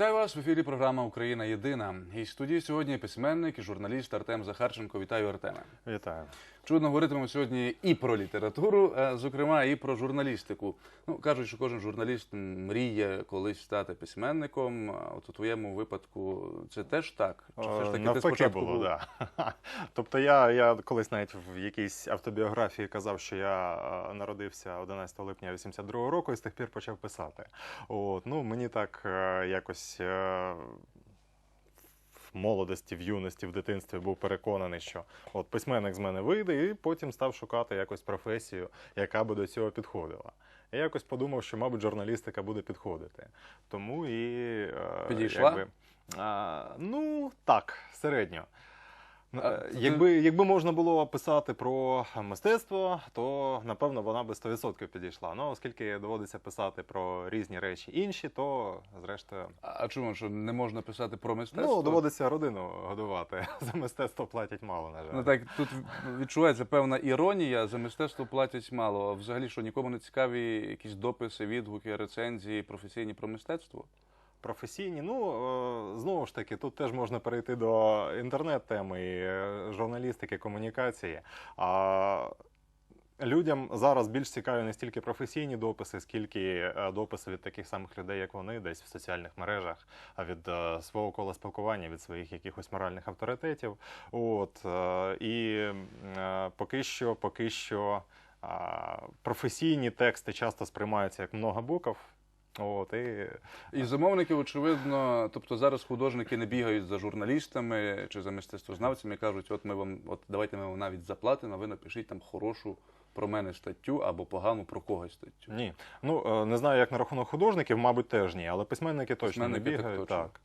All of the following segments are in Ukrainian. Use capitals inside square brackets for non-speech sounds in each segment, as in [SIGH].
Вітаю вас в ефірі. Програма Україна Єдина. І студії сьогодні письменник і журналіст Артем Захарченко. Вітаю Артеме. Вітаю. Чудно говоритимемо сьогодні і про літературу, е, зокрема, і про журналістику. Ну кажуть, що кожен журналіст мріє колись стати письменником. От у твоєму випадку це теж так? Чи все ж таки ти Е, Навпаки спочатку було, був? да. [LAUGHS] Тобто я, я колись навіть в якійсь автобіографії казав, що я е, народився 11 липня 82 року і з тих пір почав писати. От, ну, мені так якось. В молодості, в юності, в дитинстві був переконаний, що от письменник з мене вийде, і потім став шукати якось професію, яка би до цього підходила. Я якось подумав, що, мабуть, журналістика буде підходити. Тому і е, Підійшла? Якби, а, ну, так, середньо. Е, Якби, якби можна було писати про мистецтво, то напевно вона би 100% підійшла. Ну, оскільки доводиться писати про різні речі інші, то зрештою. А чому що не можна писати про мистецтво? Ну, доводиться родину годувати. [LAUGHS] За мистецтво платять мало, на жаль. Ну так тут відчувається певна іронія. За мистецтво платять мало. А взагалі, що нікому не цікаві якісь дописи, відгуки, рецензії професійні про мистецтво. Професійні, ну е, знову ж таки, тут теж можна перейти до інтернет-теми, і, е, журналістики, комунікації. А людям зараз більш цікаві не стільки професійні дописи, скільки е, дописи від таких самих людей, як вони, десь в соціальних мережах, а від свого кола спілкування, від своїх якихось моральних авторитетів. От і поки що, поки що. Професійні тексти часто сприймаються як много букв. От, і І замовники, очевидно, тобто зараз художники не бігають за журналістами чи за мистецтвознавцями і кажуть, от ми вам, от давайте ми вам навіть заплатимо, а ви напишіть там хорошу про мене статтю або погану про когось статтю. Ні. Ну е, не знаю, як на рахунок художників, мабуть, теж ні, але письменники точно Письменники не так точно. Так.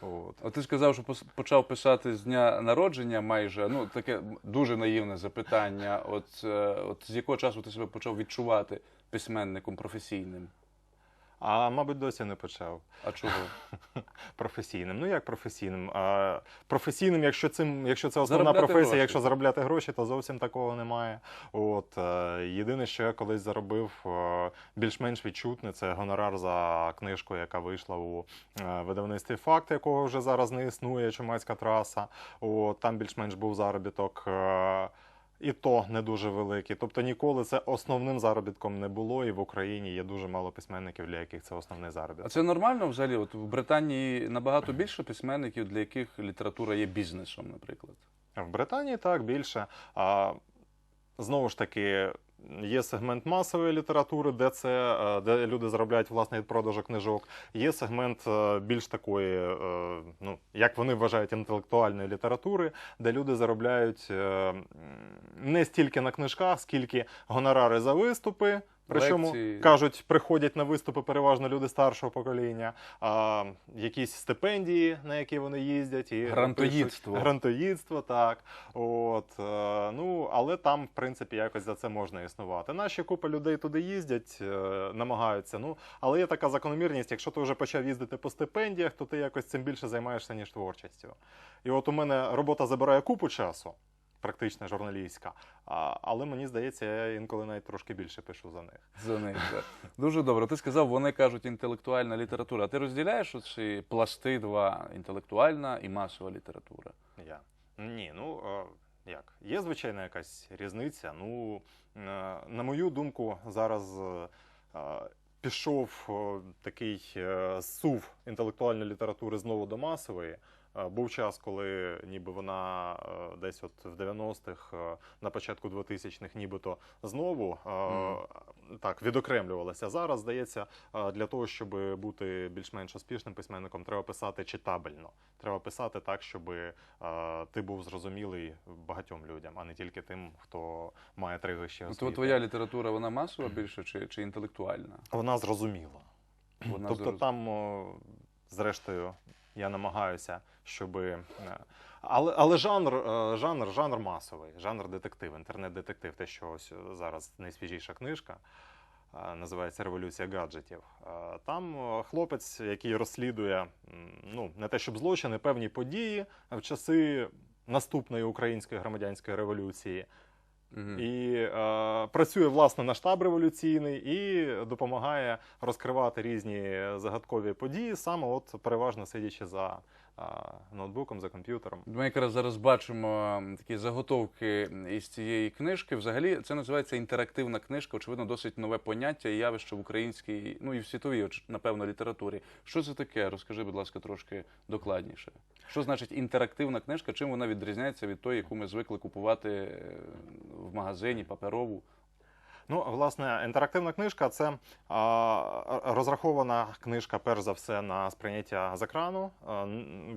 От. От ти сказав, що почав писати з дня народження майже. Ну, таке дуже наївне запитання. От, е, от з якого часу ти себе почав відчувати письменником професійним? А мабуть, досі не почав А чого? [LAUGHS] професійним. Ну як професійним? А, професійним, якщо цим, якщо це основна Заробляти професія, гроші. якщо заробляти гроші, то зовсім такого немає. От е, єдине, що я колись заробив е, більш-менш відчутне, це гонорар за книжку, яка вийшла у е, видавництві факт, якого вже зараз не існує, чумацька траса. От там більш-менш був заробіток. І то не дуже великі. Тобто ніколи це основним заробітком не було, і в Україні є дуже мало письменників, для яких це основний заробіток. А це нормально взагалі? От в Британії набагато більше письменників, для яких література є бізнесом, наприклад. В Британії так більше. А, знову ж таки, є сегмент масової літератури, де це е, де люди заробляють власне від продажу книжок. Є сегмент е, більш такої, е, ну як вони вважають, інтелектуальної літератури, де люди заробляють не стільки на книжках, скільки гонорари за виступи. Причому Лекції. кажуть, приходять на виступи переважно люди старшого покоління, а, якісь стипендії, на які вони їздять, і Грантоїдство. Грантоїдство, так. От, е, ну, але там, в принципі, якось за це можна існувати. Наші купа людей туди їздять, е, намагаються. Ну, але є така закономірність, якщо ти вже почав їздити по стипендіях, то ти якось цим більше займаєшся, ніж творчістю. І от у мене робота забирає купу часу. Практично журналістська, а, але мені здається, я інколи навіть трошки більше пишу за них. За них так. дуже добре. Ти сказав, вони кажуть інтелектуальна література. А ти розділяєш оці пласти два інтелектуальна і масова література? Я. Ні, ну як? Є, звичайно, якась різниця. Ну, е, на мою думку, зараз е, е, пішов такий сув інтелектуальної літератури знову до масової. Е, Був час, коли ніби вона е, десь от в 90-х, е, на початку 2000-х, нібито знову Мгм. так відокремлювалася. Зараз здається, для того, щоб бути більш-менш успішним письменником, треба писати читабельно. Треба писати так, щоб ти був зрозумілий багатьом людям, а не тільки тим, хто має три вищі То твоя література вона масова більше чи, чи інтелектуальна? Вона зрозуміла. Вона тобто зроз- там, зрештою, я намагаюся, щоб. Але, але жанр, е, жанр, жанр масовий, жанр детектив, інтернет-детектив, те, що ось зараз найсвіжіша книжка. е, Називається Революція гаджетів. Е, Там е, хлопець, який розслідує ну, не те, щоб злочини, певні події в часи наступної української громадянської революції. Мгм. і е, працює власне на штаб революційний і допомагає розкривати різні загадкові події, саме от переважно сидячи за е, ноутбуком, за комп'ютером. Ми якраз зараз бачимо такі заготовки із цієї книжки. Взагалі, це називається інтерактивна книжка. Очевидно, досить нове поняття і явище в українській, ну і в світовій, напевно, літературі. Що це таке? Розкажи, будь ласка, трошки докладніше. Що значить інтерактивна книжка? Чим вона відрізняється від тої, яку ми звикли купувати е, в магазині, паперову? Ну, власне, інтерактивна книжка це розрахована книжка, перш за все, на сприйняття з екрану.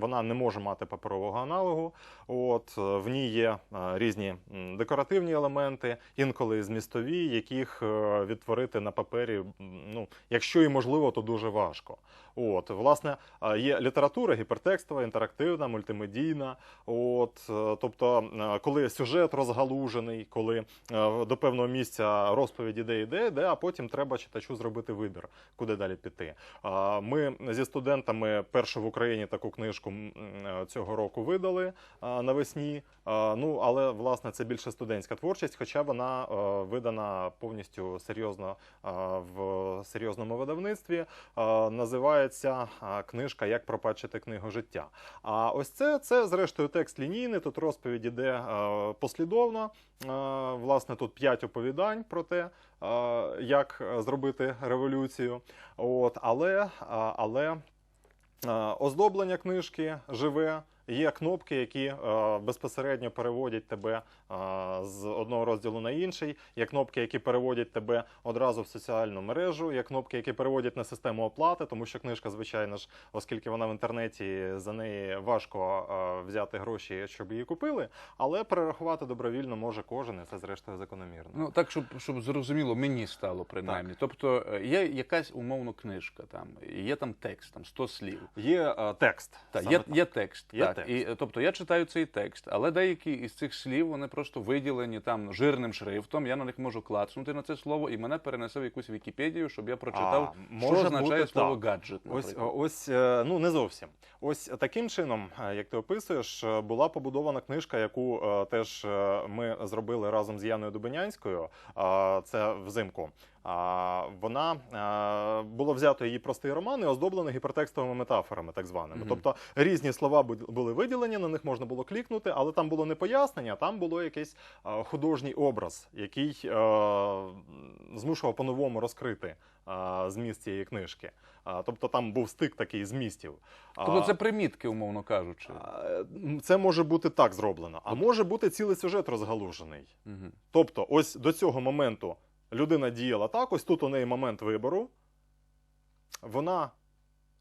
Вона не може мати паперового аналогу. От в ній є різні декоративні елементи, інколи змістові, яких е, відтворити на папері, ну, якщо і можливо, то дуже важко. От, власне, є література гіпертекстова, інтерактивна, мультимедійна. От, е, тобто, е, коли сюжет розгалужений, коли до певного місця розповідь іде, іде, іде, а потім треба читачу зробити вибір, куди далі піти. Ми зі студентами першу в Україні таку книжку е, цього року видали навесні. Ну, але власне це більше студентська творчість, хоча вона е, видана повністю серйозно в серйозному видавництві. Називається книжка Як пропачити книгу життя. А ось це, це зрештою текст лінійний. Тут розповідь іде е, послідовно. Власне, тут п'ять оповідань про те, е, як е, зробити революцію. От, але, е, але е, оздоблення книжки живе. Є кнопки, які безпосередньо переводять тебе з одного розділу на інший. Є кнопки, які переводять тебе одразу в соціальну мережу. Є кнопки, які переводять на систему оплати, тому що книжка, звичайно ж, оскільки вона в інтернеті, за неї важко взяти гроші, щоб її купили. Але перерахувати добровільно може кожен, і це зрештою закономірно. Ну так, щоб, щоб зрозуміло, мені стало принаймні. Тобто е, є якась умовно книжка, там є там текст, там 100 слів. Є е, текст. Так, є, так. є текст. Є так. текст. І, е, тобто я читаю цей текст, але деякі із цих слів вони просто виділені там жирним шрифтом. Я на них можу клацнути на це слово, і мене перенесе в якусь Вікіпедію, щоб я прочитав, А, що може означає бути слово так. гаджет. Ось, наприклад. ось е, ну не зовсім. Ось таким чином, е, як ти описуєш, е, була побудована книжка, яку е, теж е, ми зробили разом з Яною Дубинянською. е, Це взимку. Вона було взято її простий роман і оздоблено гіпертекстовими метафорами, так званими. Мгм. Тобто різні слова були виділені, на них можна було клікнути, але там було не пояснення, там було якийсь художній образ, який е, змушував по-новому розкрити зміст цієї книжки. Тобто там був стик такий змістів. Тобто це примітки, умовно кажучи. це може бути так зроблено, а може бути цілий сюжет розгалужений. Мгм. Тобто, ось до цього моменту людина діяла так, ось тут у неї момент вибору. Вона,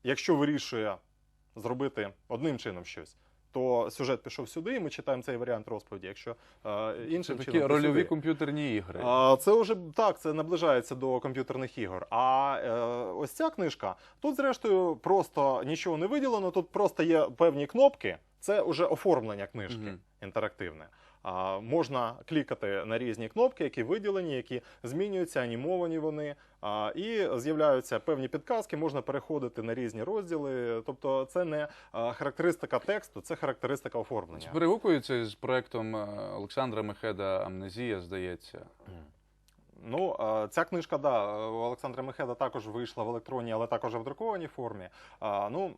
якщо вирішує зробити одним чином щось, то сюжет пішов сюди, і ми читаємо цей варіант розповіді. Якщо е, Це такі чином, рольові сюди. комп'ютерні ігри. А, Це вже так, це наближається до комп'ютерних ігор. А е, ось ця книжка тут, зрештою, просто нічого не виділено. Тут просто є певні кнопки. Це вже оформлення книжки Мгм. інтерактивне. Можна клікати на різні кнопки, які виділені, які змінюються, анімовані вони. І з'являються певні підказки, можна переходити на різні розділи. Тобто, це не характеристика тексту, це характеристика оформлення. перегукується з проектом е, Олександра Мехеда Амнезія, здається. Ну, е, ця книжка, да, у Олександра Мехеда також вийшла в електронній, але також в друкованій формі. Ну,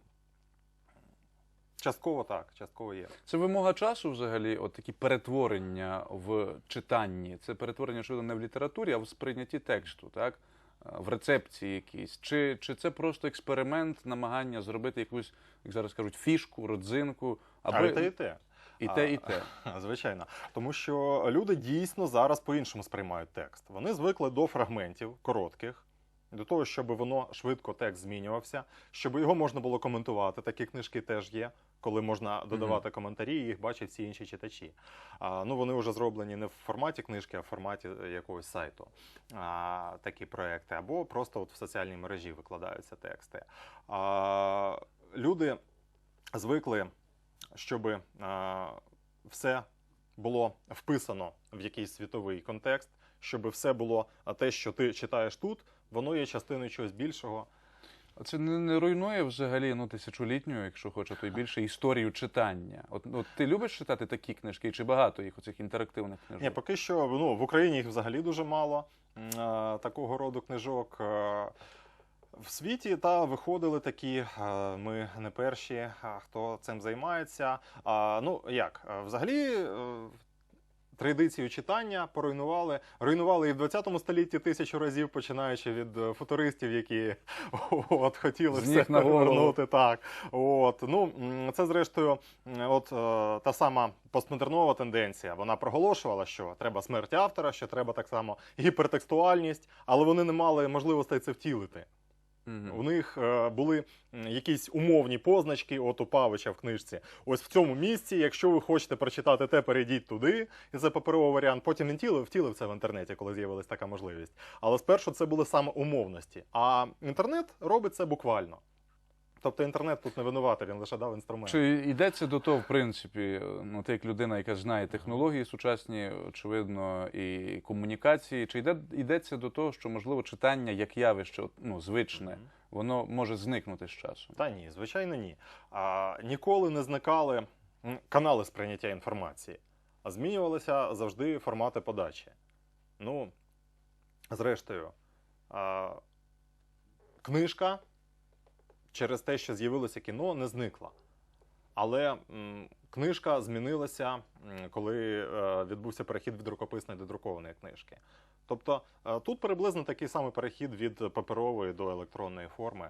частково так, частково є. Це вимога часу взагалі, от такі перетворення в читанні. Це перетворення щодо не в літературі, а в сприйнятті тексту, так? Е, В рецепції якійсь. Чи, чи це просто експеримент, намагання зробити якусь, як зараз кажуть, фішку, родзинку, аби і те, і те. і те, і те. [LAUGHS] Звичайно. Тому що люди дійсно зараз по-іншому сприймають текст. Вони звикли до фрагментів коротких. До того, щоб воно швидко текст змінювався, щоб його можна було коментувати. Такі книжки теж є, коли можна додавати коментарі, і їх бачать всі інші читачі. А, ну вони вже зроблені не в форматі книжки, а в форматі якогось сайту. А, такі проекти, або просто от в соціальній мережі викладаються тексти. А, люди звикли, щоб а, все було вписано в якийсь світовий контекст, щоб все було те, що ти читаєш тут, воно є частиною чогось більшого. А це не, не руйнує взагалі ну, тисячолітню, якщо хоче, то й більше історію читання. От, от ти любиш читати такі книжки, чи багато їх оцих інтерактивних книжок? Ні, поки що ну, в Україні їх взагалі дуже мало м, е, такого роду книжок. Е, В світі та виходили такі. е, Ми не перші, хто цим займається. А, Ну як, взагалі. Е, Традицію читання поруйнували, руйнували і в 20 столітті тисячу разів, починаючи від е, футуристів, які [LAUGHS] от хотіли З все перевернути. Так, от ну це зрештою, от е, та сама постмодернова тенденція. Вона проголошувала, що треба смерть автора, що треба так само гіпертекстуальність, але вони не мали можливостей це втілити. Мгм. У них е, були якісь умовні позначки, от у Павича в книжці. Ось в цьому місці, якщо ви хочете прочитати те, перейдіть туди, і це паперовий варіант. Потім він тіли, втілив це в інтернеті, коли з'явилась така можливість. Але спершу це були саме умовності. А інтернет робить це буквально. Тобто інтернет тут не винуватий, він лише дав інструмент. Чи йдеться до того, в принципі, ну ти як людина, яка знає технології сучасні, очевидно, і комунікації, чи йде йдеться до того, що можливо читання як явище, ну звичне, воно може зникнути з часом? Та ні, звичайно, ні. А, ніколи не зникали канали сприйняття інформації, а змінювалися завжди формати подачі. Ну, зрештою, а, книжка через те, що з'явилося кіно, не зникла. Але м, книжка змінилася, коли е, відбувся перехід від рукописної до друкованої книжки. Тобто е, тут приблизно такий самий перехід від паперової до електронної форми.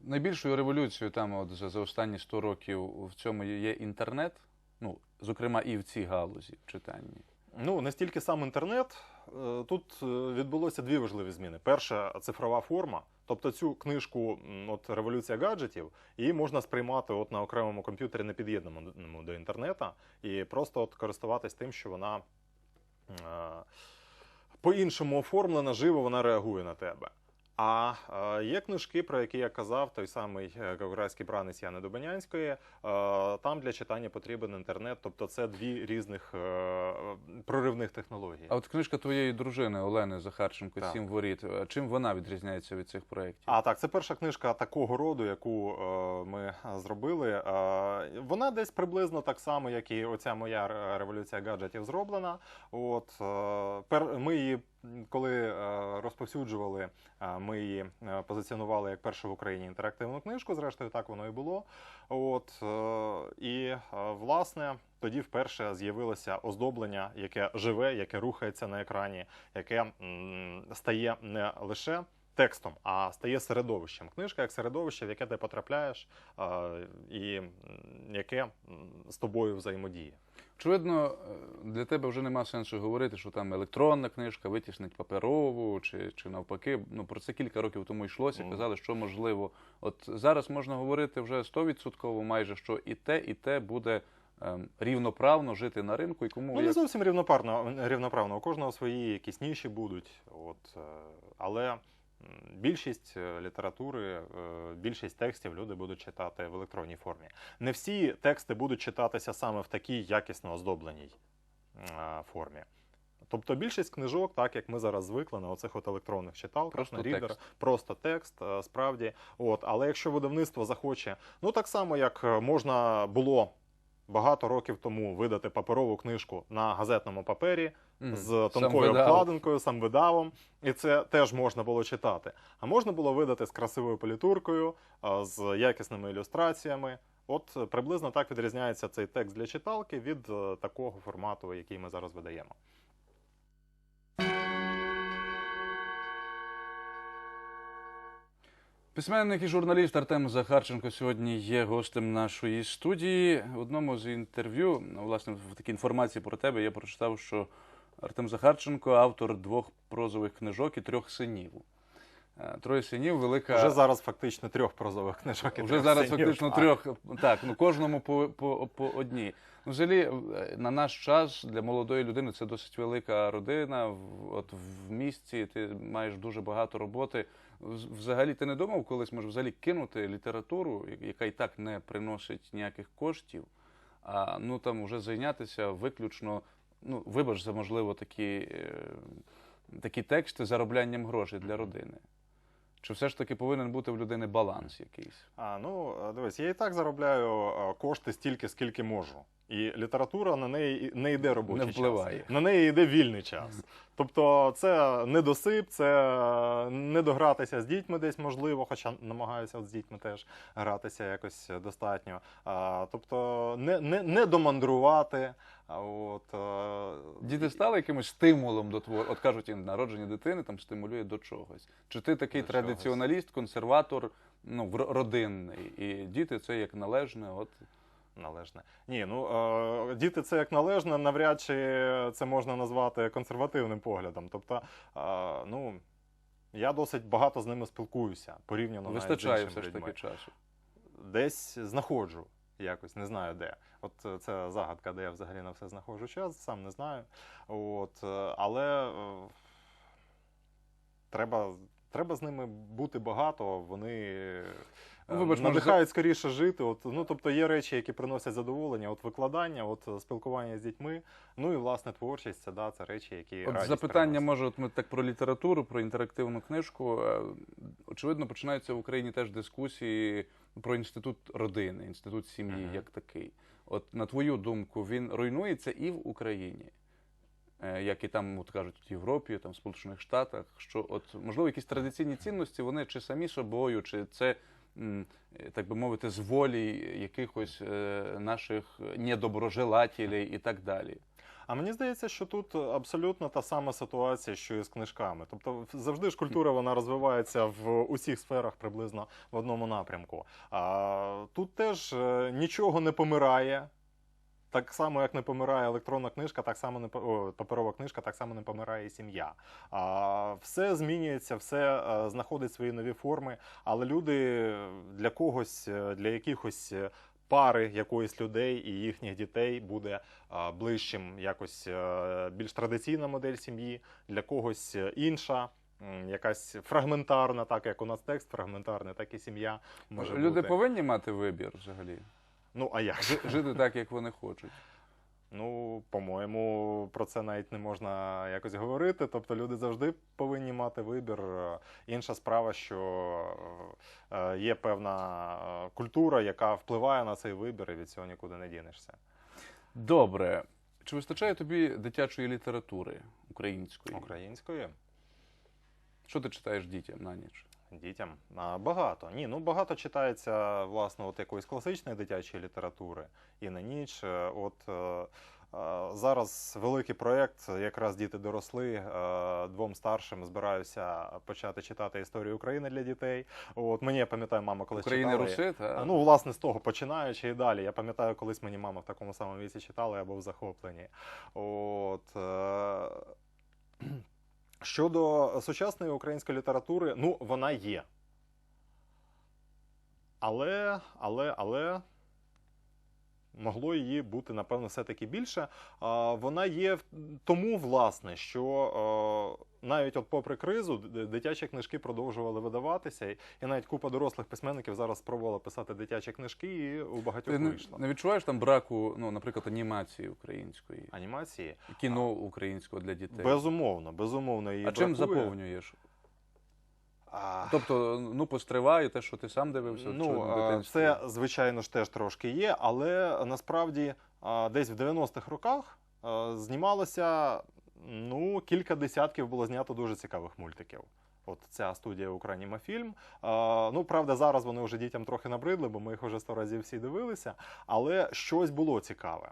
Найбільшою революцією там, от за, за останні 100 років, в цьому є інтернет, ну зокрема і в цій галузі в читанні. Ну, не стільки сам інтернет. Е, Тут е, відбулося дві важливі зміни. Перша цифрова форма. Тобто цю книжку, от революція гаджетів, її можна сприймати от на окремому комп'ютері, не під'єднаному до інтернету, і просто от користуватись тим, що вона е, по-іншому оформлена, живо вона реагує на тебе. А е, є книжки, про які я казав, той самий е, Кавказький бранець Яни Дубанянської. Е, там для читання потрібен інтернет, тобто це дві різних проривних технології. А от книжка твоєї дружини Олени Захарченко Так. Сім воріт. Чим вона відрізняється від цих проєктів? А так, це перша книжка такого роду, яку ми зробили. Вона десь приблизно так само, як і оця моя революція гаджетів зроблена. От ми її, коли е, розповсюджували, е, ми її е, позиціонували як першу в Україні інтерактивну книжку. Зрештою, так воно і було. От і власне. Тоді вперше з'явилося оздоблення, яке живе, яке рухається на екрані, яке стає не лише текстом, а стає середовищем. Книжка як середовище, в яке ти потрапляєш, і яке з тобою взаємодіє. Очевидно, е, для тебе вже нема сенсу говорити, що там електронна книжка витіснить паперову, чи, чи навпаки. Ну про це кілька років тому йшлося. Казали, що можливо. От зараз можна говорити вже 100% майже, що і те, і те буде ем, рівноправно жити на ринку, і кому Ну, не як... зовсім рівнопарно, рівноправно. У кожного свої якісь ніші будуть. От, е, але більшість е, літератури, е, більшість текстів люди будуть читати в електронній формі. Не всі тексти будуть читатися саме в такій якісно оздобленій формі. Тобто більшість книжок, так як ми зараз звикли на оцих от електронних читалках, Просто на рідер, текст. просто текст, е, справді. От, але якщо видавництво захоче, ну так само як можна було багато років тому видати паперову книжку на газетному папері mm, з тонкою обкладинкою, сам видавом, і це теж можна було читати. А можна було видати з красивою політуркою, е, з якісними ілюстраціями. От приблизно так відрізняється цей текст для читалки від е, такого формату, який ми зараз видаємо. Письменник і журналіст Артем Захарченко сьогодні є гостем нашої студії. В одному з інтерв'ю, ну, власне, в такій інформації про тебе я прочитав, що Артем Захарченко автор двох прозових книжок і трьох синів. Е, Троє синів, велика. Вже зараз фактично трьох прозових книжок. і Вже трьох зараз синів. фактично трьох. Так, ну кожному по, по, по одній. Ну, взагалі, е, на наш час для молодої людини це досить велика родина. От в місті ти маєш дуже багато роботи. Вз- Взагалі, ти не думав колись, може, взагалі кинути літературу, яка і так не приносить ніяких коштів, а ну там вже зайнятися виключно, ну, вибач за можливо такі, е, такі тексти зароблянням грошей для родини. Чи все ж таки повинен бути в людини баланс якийсь? А, ну, е, дивись, я і так заробляю е, кошти стільки, скільки можу. І література на неї не йде робочий Не впливає. час. На неї йде вільний час. Тобто це недосип, це е, не догратися з дітьми десь можливо, хоча намагаюся з дітьми теж гратися якось достатньо. А, тобто не, не, не домандрувати. А от, е, Діти стали якимось стимулом до твору. От кажуть, їм народження дитини там стимулює до чогось. Чи ти такий До чогось. традиціоналіст, консерватор, ну, родинний, і діти це як належне, от Належне. Ні, ну е, діти це як належне, навряд чи це можна назвати консервативним поглядом. Тобто, е, ну я досить багато з ними спілкуюся порівняно навіть з вистачає іншими все ж таки часу. Десь знаходжу якось, не знаю де. От е, це загадка, де я взагалі на все знаходжу час, сам не знаю. От, але треба, треба з ними бути багато, вони. Ну, вибач, надихають скоріше жити. От, ну, тобто є речі, які приносять задоволення, от викладання, от е, спілкування з дітьми, ну і власне творчість, це, да, це речі, які От радість запитання, приносять. може, от ми так про літературу, про інтерактивну книжку. Е, Очевидно, починаються в Україні теж дискусії про інститут родини, інститут сім'ї Мгм. як такий. От на твою думку, він руйнується і в Україні, як і там, от кажуть, в Європі, там в Сполучених Штатах, що от можливо якісь традиційні цінності вони чи самі собою, чи це. Так би мовити, з волі якихось е, наших недоброжелателів і так далі. А мені здається, що тут абсолютно та сама ситуація, що і з книжками. Тобто, завжди ж культура вона розвивається в усіх сферах приблизно в одному напрямку. А тут теж е, нічого не помирає. Так само, як не помирає електронна книжка, так само не о, паперова книжка, так само не помирає і сім'я. А, все змінюється, все е, знаходить свої нові форми. Але люди для когось, е, для якихось е, пари якоїсь людей і їхніх дітей буде ближчим якось більш традиційна модель сім'ї, для когось інша. Якась фрагментарна, так як у нас текст фрагментарний, так і сім'я може Люди бути. повинні мати вибір взагалі. Ну а як? Жи- Жити так, як вони хочуть. Ну, по-моєму, про це навіть не можна якось говорити. Тобто люди завжди повинні мати вибір. Інша справа, що е, є певна е, культура, яка впливає на цей вибір, і від цього нікуди не дінешся. Добре. Чи вистачає тобі дитячої літератури української? Української Що ти читаєш дітям на ніч? Дітям А, багато. Ні, ну багато читається власне от якоїсь класичної дитячої літератури і на ніч. Е, От е, е, зараз великий проєкт, якраз діти доросли. е, Двом старшим збираюся почати читати історію України для дітей. От мені я пам'ятаю, мама колись України читала. Руси, та? Ну, власне, з того починаючи і далі. Я пам'ятаю, колись мені мама в такому самому віці читала, я був захоплений. От, е... Щодо сучасної української літератури, ну, вона є. Але, але, але могло її бути, напевно, все-таки більше. А, Вона є тому, власне, що навіть от попри кризу дитячі книжки продовжували видаватися, і навіть купа дорослих письменників зараз спробувала писати дитячі книжки, і у багатьох Ти не, вийшло. не відчуваєш там браку, ну, наприклад, анімації української, Анімації кіно українського для дітей? безумовно, безумовно її а чим заповнюєш? А, Тобто, ну, постривай, те, що ти сам дивився, Ну, це, звичайно ж, теж трошки є, але насправді десь в 90-х роках знімалося ну, кілька десятків було знято дуже цікавих мультиків. От ця студія Українімафільм. Ну, правда, зараз вони вже дітям трохи набридли, бо ми їх вже сто разів всі дивилися, але щось було цікаве.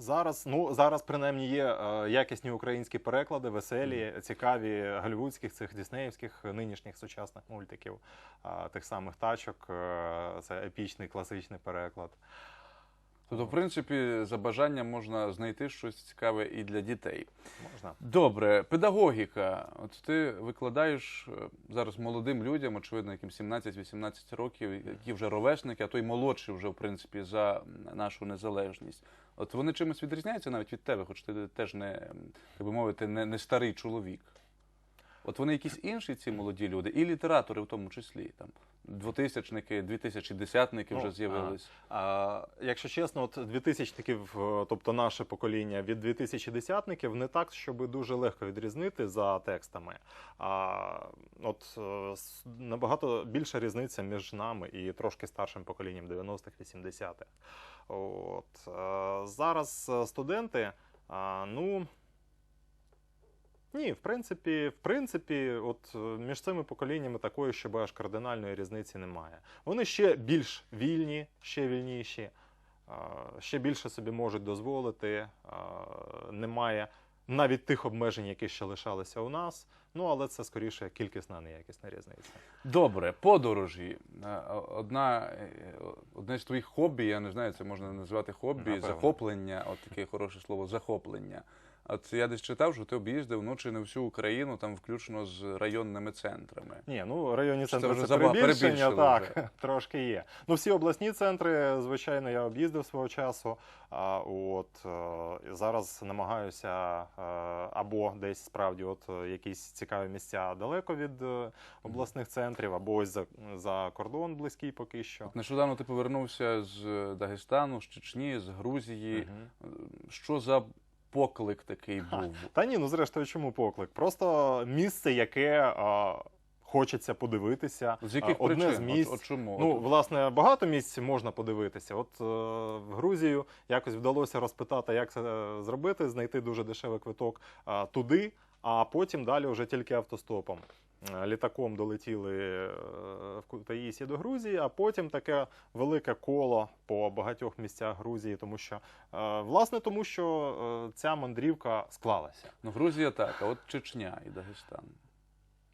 Зараз, ну, зараз принаймні є е, якісні українські переклади, веселі, цікаві голівудських цих діснеївських нинішніх сучасних мультиків, е, тих самих тачок. е, це епічний класичний переклад. Тобто, в принципі, за бажанням можна знайти щось цікаве і для дітей. Можна. Добре, педагогіка. От ти викладаєш е, зараз молодим людям, очевидно, яким 17-18 років, які вже ровесники, а то й молодші вже, в принципі, за нашу незалежність. От вони чимось відрізняються навіть від тебе, хоч ти теж не, так би мовити, не, не старий чоловік. От вони якісь інші ці молоді люди, і літератори в тому числі. Там двотисячники, двітисячдесятники Ну, вже з'явились. А, якщо чесно, от 2000-ників, е, тобто наше покоління від 2010-ників, не так, щоб дуже легко відрізнити за текстами. А от е, набагато більша різниця між нами і трошки старшим поколінням 90-х, 80-х. От е, зараз студенти, а, ну. Ні, в принципі, в принципі, от е, між цими поколіннями такої, щоб аж кардинальної різниці немає. Вони ще більш вільні, ще вільніші, ще більше собі можуть дозволити. Немає навіть тих обмежень, які ще лишалися у нас. Ну, але це скоріше кількісна, а не якісна різниця. Добре, подорожі. Е, Одна, е, одне з твоїх хобі, я не знаю, це можна назвати хобі, Напевно. захоплення, от таке хороше слово захоплення. От я десь читав, що ти об'їздив ну, чи не всю Україну, там включно з районними центрами. Ні, ну районні Це центри вже це перебільшення, так, вже. [LAUGHS] трошки є. Ну, всі обласні центри, звичайно, я об'їздив свого часу. А от е, зараз намагаюся е, або десь справді от якісь цікаві місця далеко від е, обласних центрів, або ось за, за кордон близький поки що. От нещодавно ти повернувся з Дагестану, з Чечні, з Грузії. Мгм. Що за поклик такий був? Та ні, ну зрештою, чому поклик? Просто місце, яке а, хочеться подивитися. З яких одне причин? з місць. От, от чому? Ну, власне, багато місць можна подивитися. От е, в Грузію якось вдалося розпитати, як це е, зробити, знайти дуже дешевий квиток е, туди, а потім далі вже тільки автостопом. Е, Літаком долетіли е, в Кутаїсі до Грузії, а потім таке велике коло по багатьох місцях Грузії, тому що е, власне тому, що ця мандрівка склалася. Ну, Грузія так, а от Чечня і Дагестан.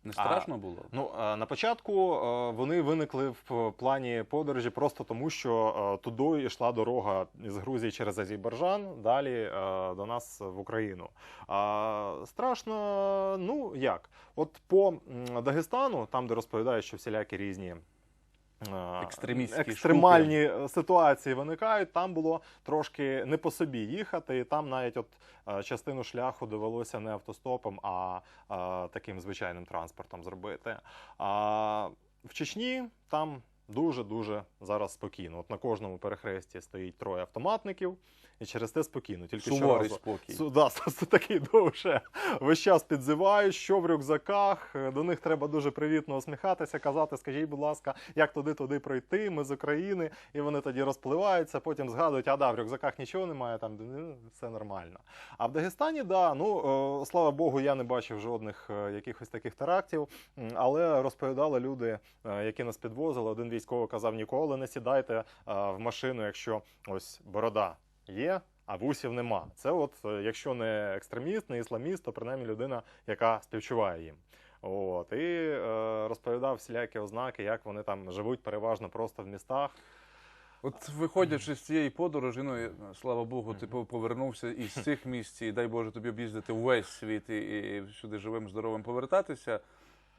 Не страшно було? Ну е, на початку е, вони виникли в плані подорожі просто тому, що е, туди йшла дорога з Грузії через Азербайджан, далі до нас в Україну. А страшно, ну як? От по Дагестану, там де розповідають, що всілякі різні. Е, екстремальні штуки. ситуації виникають. Там було трошки не по собі їхати, і там навіть от е, частину шляху довелося не автостопом, а е, таким звичайним транспортом зробити. А в Чечні там дуже-дуже зараз спокійно. От на кожному перехресті стоїть троє автоматників, і через те спокійно. Тільки Суворий щоразу- спокій. Су- Да, [LAUGHS] це такий дуже. Весь час підзивають, що в рюкзаках. До них треба дуже привітно усміхатися, казати, скажіть, будь ласка, як туди-туди пройти, ми з України. І вони тоді розпливаються, потім згадують, а да, в рюкзаках нічого немає, там ну, все нормально. А в Дагестані, да, ну е, слава Богу, я не бачив жодних е, якихось таких терактів, але розповідали люди, е, які нас підвозили. Один військовий казав: ніколи не сідайте в машину, якщо ось борода є. А вусів нема. Це от е, якщо не екстреміст, не ісламіст, то принаймні людина, яка співчуває їм. От і е, розповідав всілякі ознаки, як вони там живуть переважно просто в містах. От виходячи з цієї подорожі, ну слава Богу, ти по- повернувся із цих місць, і дай Боже тобі об'їздити весь світ і, і сюди живим, здоровим повертатися.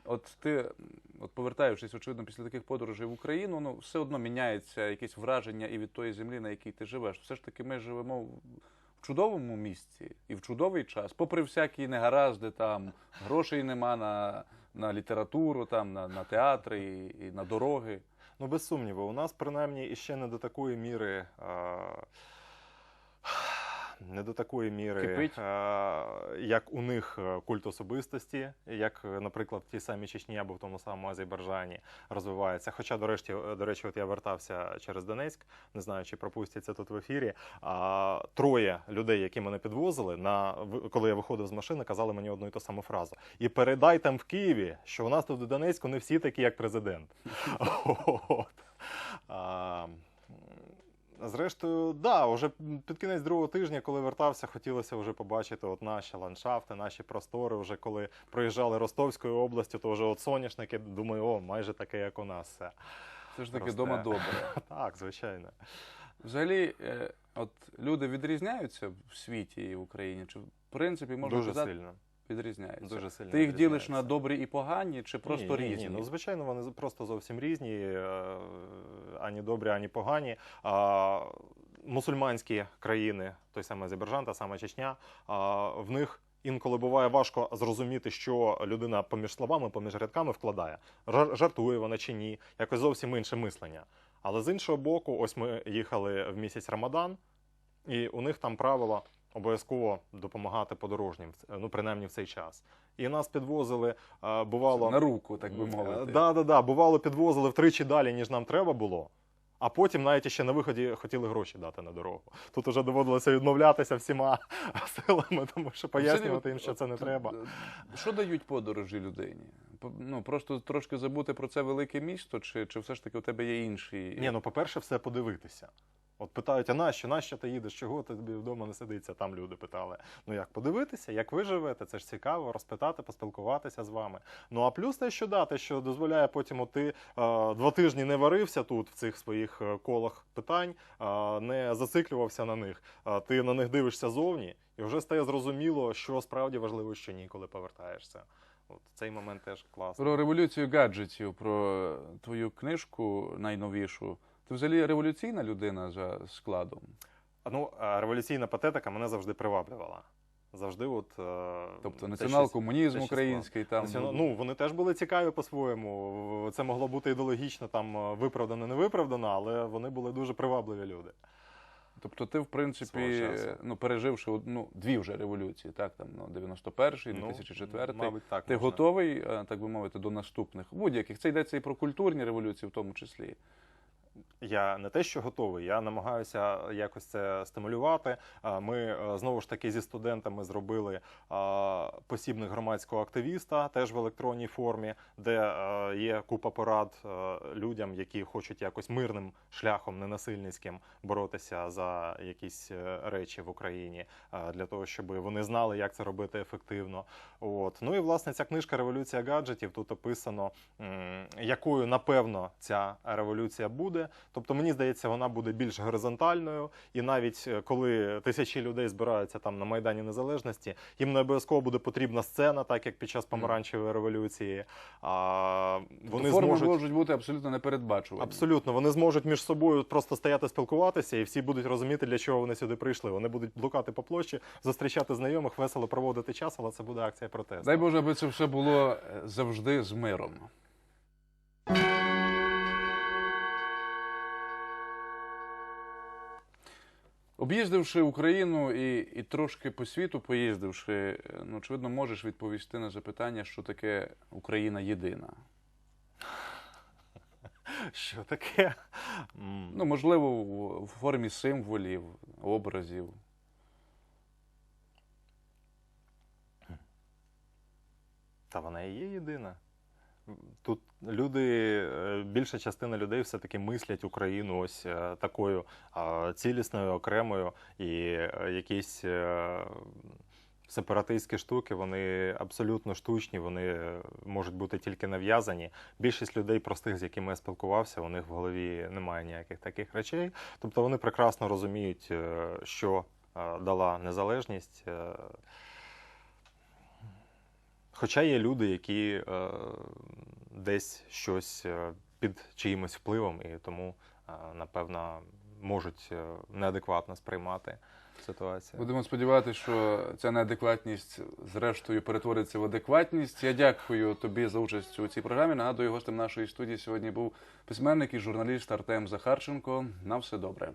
От ти, от повертаючись, очевидно, після таких подорожей в Україну, ну все одно міняється якесь враження і від тої землі, на якій ти живеш. Все ж таки, ми живемо в чудовому місці і в чудовий час, попри всякі негаразди, там грошей нема на, на літературу, там на, на театри і, і на дороги. Ну, без сумніву, у нас принаймні іще не до такої міри. Е- не до такої міри, Кипить? е, як у них е, культ особистості, як, е, наприклад, в тій самій Чечні або в тому самому Азербайджані розвивається. Хоча, до речі, до речі, от я вертався через Донецьк, не знаю, чи пропустять це тут в ефірі. А, троє людей, які мене підвозили, на в- коли я виходив з машини, казали мені одну і ту саму фразу. І передай там в Києві, що у нас тут у Донецьку не всі такі, як президент. [LAUGHS] От. Зрештою, да, вже під кінець другого тижня, коли вертався, хотілося вже побачити от наші ландшафти, наші простори. Вже коли проїжджали Ростовською областю, то вже от соняшники, думаю, о, майже таке, як у нас все. Все ж таки, Просто- дома добре. [LAUGHS] Так, звичайно. Взагалі, е, от люди відрізняються в світі і в Україні, чи в принципі можна Дуже сказати, сильно. Відрізняються. Дуже сильно. Ти їх ділиш на добрі і погані, чи просто ні, ні, різні? Ні, ну звичайно, вони просто зовсім різні, е, ані добрі, ані погані. А, мусульманські країни, той самий Азербайджан, та сама Чечня, а, в них інколи буває важко зрозуміти, що людина поміж словами, поміж рядками вкладає. Жар- Жартує вона чи ні, якось зовсім інше мислення. Але з іншого боку, ось ми їхали в місяць Рамадан, і у них там правило обов'язково допомагати подорожнім, ну принаймні в цей час. І нас підвозили, е, бувало На руку, так би мовити. Да, да, да. Бувало, підвозили втричі далі, ніж нам треба було. А потім навіть ще на виході хотіли гроші дати на дорогу. Тут уже доводилося відмовлятися всіма [LAUGHS] силами, тому що пояснювати їм, що це не треба. Що дають подорожі людині? Ну, просто трошки забути про це велике місто, чи, чи все ж таки у тебе є інші. Ні, ну по-перше, все подивитися. От питають, а нащо, нащо ти їдеш? Чого тобі вдома не сидиться? Там люди питали. Ну як подивитися, як ви живете, це ж цікаво, розпитати, поспілкуватися з вами. Ну а плюс те, що да, те, що дозволяє потім, от ти е, два тижні не варився тут в цих своїх е, колах питань, е, не зациклювався на них. Е, ти на них дивишся зовні, і вже стає зрозуміло, що справді важливо, що ні, коли повертаєшся. От цей момент теж класний. Про революцію гаджетів, про твою книжку найновішу. Ти взагалі революційна людина за складом. Ну, революційна патетика мене завжди приваблювала. Завжди, от е, Тобто націонал-комунізм український там. націонал- Ну вони теж були цікаві по-своєму. Це могло бути ідеологічно там е, виправдано, не виправдано, але вони були дуже привабливі люди. Тобто ти, в принципі, ну, переживши одну, дві вже революції, так, там, ну, 91-й, 2004 Ну, мабуть, так. Ти можна. готовий, е, так би мовити, до наступних будь-яких? Це йдеться і про культурні революції, в тому числі. Я не те, що готовий, я намагаюся якось це стимулювати. Ми е, знову ж таки зі студентами зробили а, посібник громадського активіста, теж в електронній формі, де е, є купа порад е, людям, які хочуть якось мирним шляхом, ненасильницьким боротися за якісь е, речі в Україні, е, для того, щоб вони знали, як це робити ефективно. От ну і власне ця книжка Революція гаджетів тут описано, якою напевно ця революція буде. Тобто, мені здається, вона буде більш горизонтальною, і навіть е, коли тисячі людей збираються там на майдані Незалежності, їм не обов'язково буде потрібна сцена, так як під час помаранчевої революції. А вони Тобто форми зможуть можуть бути абсолютно непередбачувані. Абсолютно, вони зможуть між собою просто стояти спілкуватися, і всі будуть розуміти, для чого вони сюди прийшли. Вони будуть блукати по площі, зустрічати знайомих, весело проводити час, але це буде акція протесту. Дай Боже, аби це все було е, завжди з миром. Об'їздивши Україну і, і трошки по світу поїздивши, е, ну, очевидно, можеш відповісти на запитання, що таке Україна єдина. [LAUGHS] Що таке? Ну, можливо, в, в формі символів, образів. Та вона і є єдина. Тут люди, е, більша частина людей все-таки мислять Україну ось е, такою цілісною, окремою, і е, якісь сепаратистські штуки, вони абсолютно штучні, вони можуть бути тільки нав'язані. Більшість людей, простих, з якими я спілкувався, у них в голові немає ніяких таких речей. Тобто вони прекрасно розуміють, що дала незалежність. Хоча є люди, які е, десь щось е, під чиїмось впливом, і тому, е, напевно, можуть е, неадекватно сприймати ситуацію. Будемо сподіватися, що ця неадекватність зрештою перетвориться в адекватність. Я дякую тобі за участь у цій програмі. Нагадую, гостем нашої студії сьогодні був письменник і журналіст Артем Захарченко. На все добре.